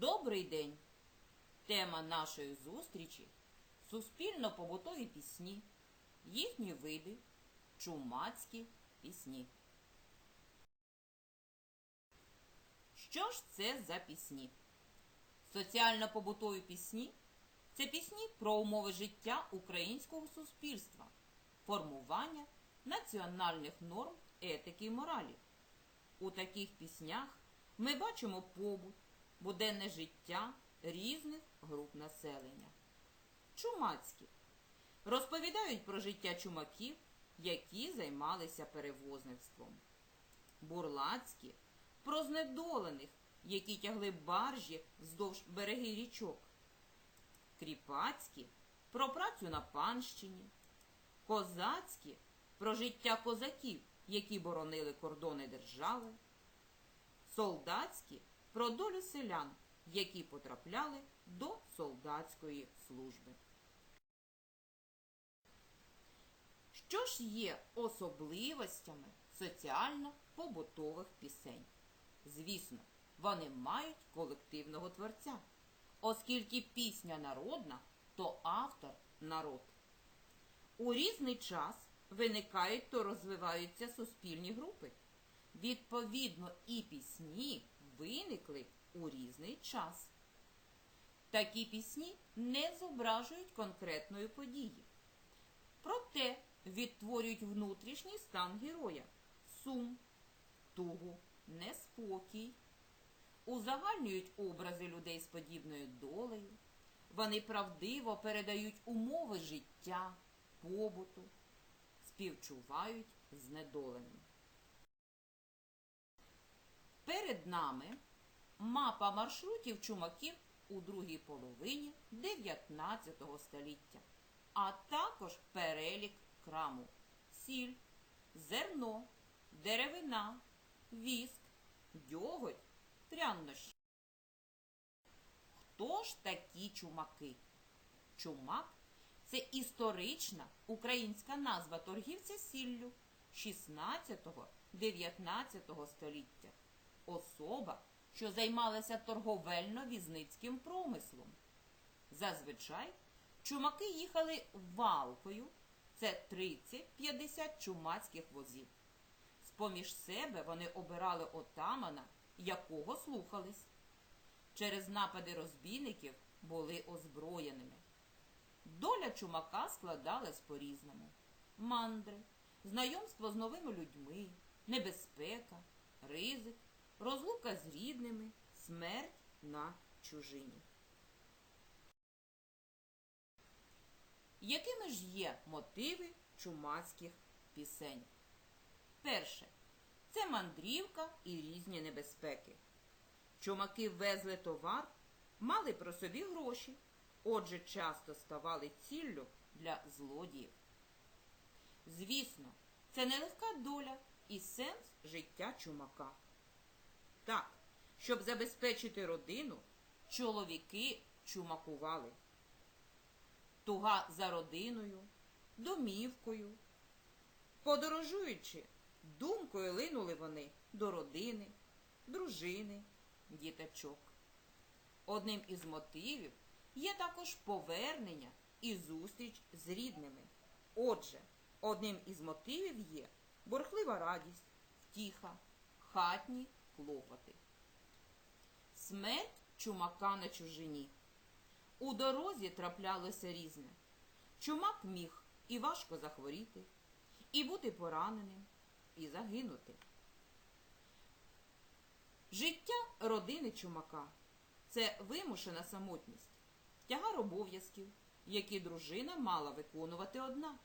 Добрий день! Тема нашої зустрічі суспільно-побутові пісні, їхні види, чумацькі пісні. Що ж це за пісні? Соціально-побутові пісні це пісні про умови життя українського суспільства, формування національних норм етики і моралі. У таких піснях ми бачимо побут, буденне життя різних груп населення. Чумацькі розповідають про життя чумаків, які займалися перевозництвом. Бурлацькі про знедолених, які тягли баржі вздовж береги річок. Кріпацькі про працю на панщині. Козацькі про життя козаків, які боронили кордони держави. Солдатські про долю селян, які потрапляли до солдатської служби. Що ж є особливостями соціально-побутових пісень? Звісно, вони мають колективного творця. Оскільки пісня народна, то автор народ. У різний час виникають то розвиваються суспільні групи. Відповідно, і пісні виникли у різний час. Такі пісні не зображують конкретної події. Проте відтворюють внутрішній стан героя, сум, тугу, неспокій, узагальнюють образи людей з подібною долею. Вони правдиво передають умови життя, побуту, співчувають знедоленим. Перед нами мапа маршрутів чумаків у другій половині 19 століття, а також перелік краму, сіль, зерно, деревина, віск, дьоготь, прянощі. Хто ж такі чумаки? Чумак це історична українська назва торгівця сіллю 16-19 століття. Що займалася торговельно-візницьким промислом. Зазвичай чумаки їхали валкою, це 30-50 чумацьких возів. З-поміж себе вони обирали отамана, якого слухались. Через напади розбійників були озброєними. Доля чумака складалась по-різному. Мандри, знайомство з новими людьми, небезпека, ризик, рідними, смерть на чужині. Якими ж є мотиви чумацьких пісень? Перше. Це мандрівка і різні небезпеки. Чумаки везли товар, мали про собі гроші, отже, часто ставали ціллю для злодіїв. Звісно, це нелегка доля і сенс життя чумака. Так, щоб забезпечити родину, чоловіки чумакували. Туга за родиною, домівкою. Подорожуючи, думкою линули вони до родини, дружини, діточок. Одним із мотивів є також повернення і зустріч з рідними. Отже, одним із мотивів є борхлива радість, втіха, хатні клопоти. Смерть чумака на чужині. У дорозі траплялося різне. Чумак міг і важко захворіти, і бути пораненим, і загинути. Життя родини чумака це вимушена самотність, тягар обов'язків, які дружина мала виконувати одна,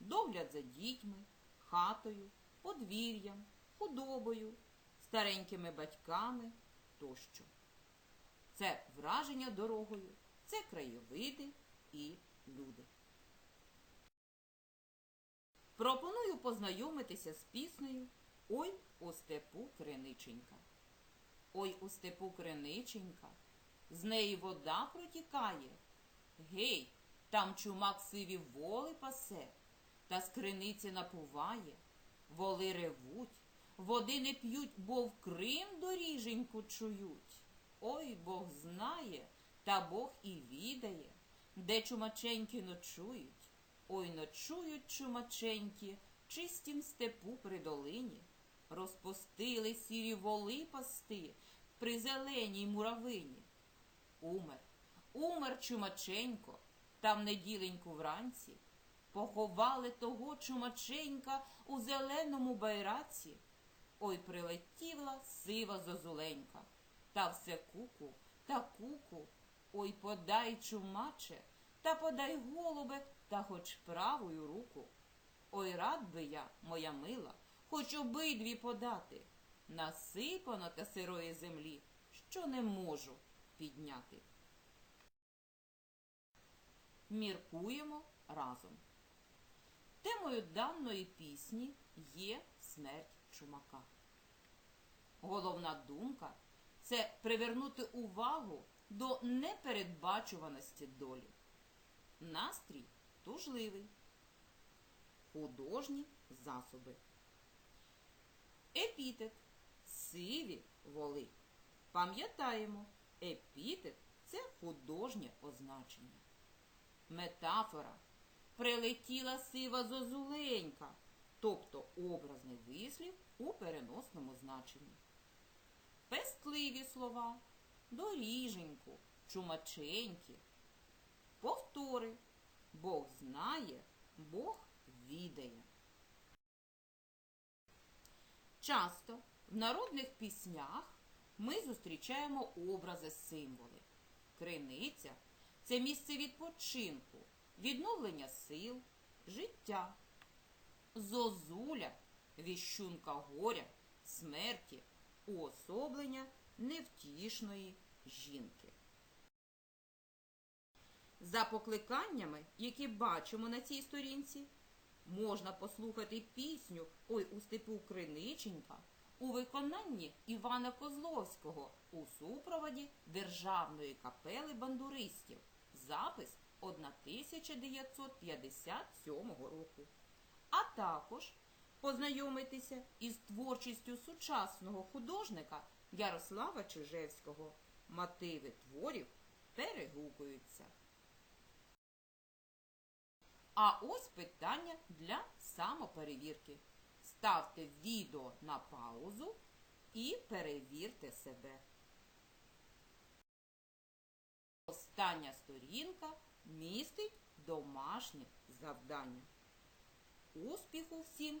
догляд за дітьми, хатою, подвір'ям, худобою, старенькими батьками тощо. Це враження дорогою, це краєвиди і люди. Пропоную познайомитися з піснею Ой у степу криниченька. Ой у степу криниченька, з неї вода протікає. Гей, там чумак сиві воли пасе, та з криниці напуває. Воли ревуть, води не п'ють, бо в Крим доріженьку чують. Ой Бог знає, та Бог і відає, де чумаченьки ночують. Ой, ночують чумаченьки в чистім степу при долині. Розпустили сірі воли пасти при зеленій муравині. Умер, умер чумаченько, там неділеньку вранці. Поховали того чумаченька у зеленому байраці. Ой, прилетіла сива зозуленька, та все куку, та куку. Ой, подай, чумаче, та подай голубе, та хоч правою руку. Ой, рад би я, моя мила, хоч обидві подати. Насипано та сирої землі, що не можу підняти. Міркуємо разом. Темою даної пісні є смерть чумака. Головна думка це привернути увагу до непередбачуваності долі. Настрій тужливий. Художні засоби. Епітет сиві воли. Пам'ятаємо, епітет це художнє означення. Метафора прилетіла сива зозуленька, тобто образний вислів у переносному значенні. Пестливі слова, доріженьку, чумаченьки. Повтори. Бог знає, Бог відає. Часто в народних піснях ми зустрічаємо образи символи. Криниця це місце відпочинку, відновлення сил, життя. Зозуля віщунка горя, смерті, уособлення невтішної жінки. За покликаннями, які бачимо на цій сторінці, можна послухати пісню Ой у степу Криниченька у виконанні Івана Козловського у супроводі Державної капели бандуристів. Запис 1957 року. А також познайомитися із творчістю сучасного художника Ярослава Чижевського. Мотиви творів перегукуються. А ось питання для самоперевірки. Ставте відео на паузу і перевірте себе. Остання сторінка містить домашнє завдання. Успіху всім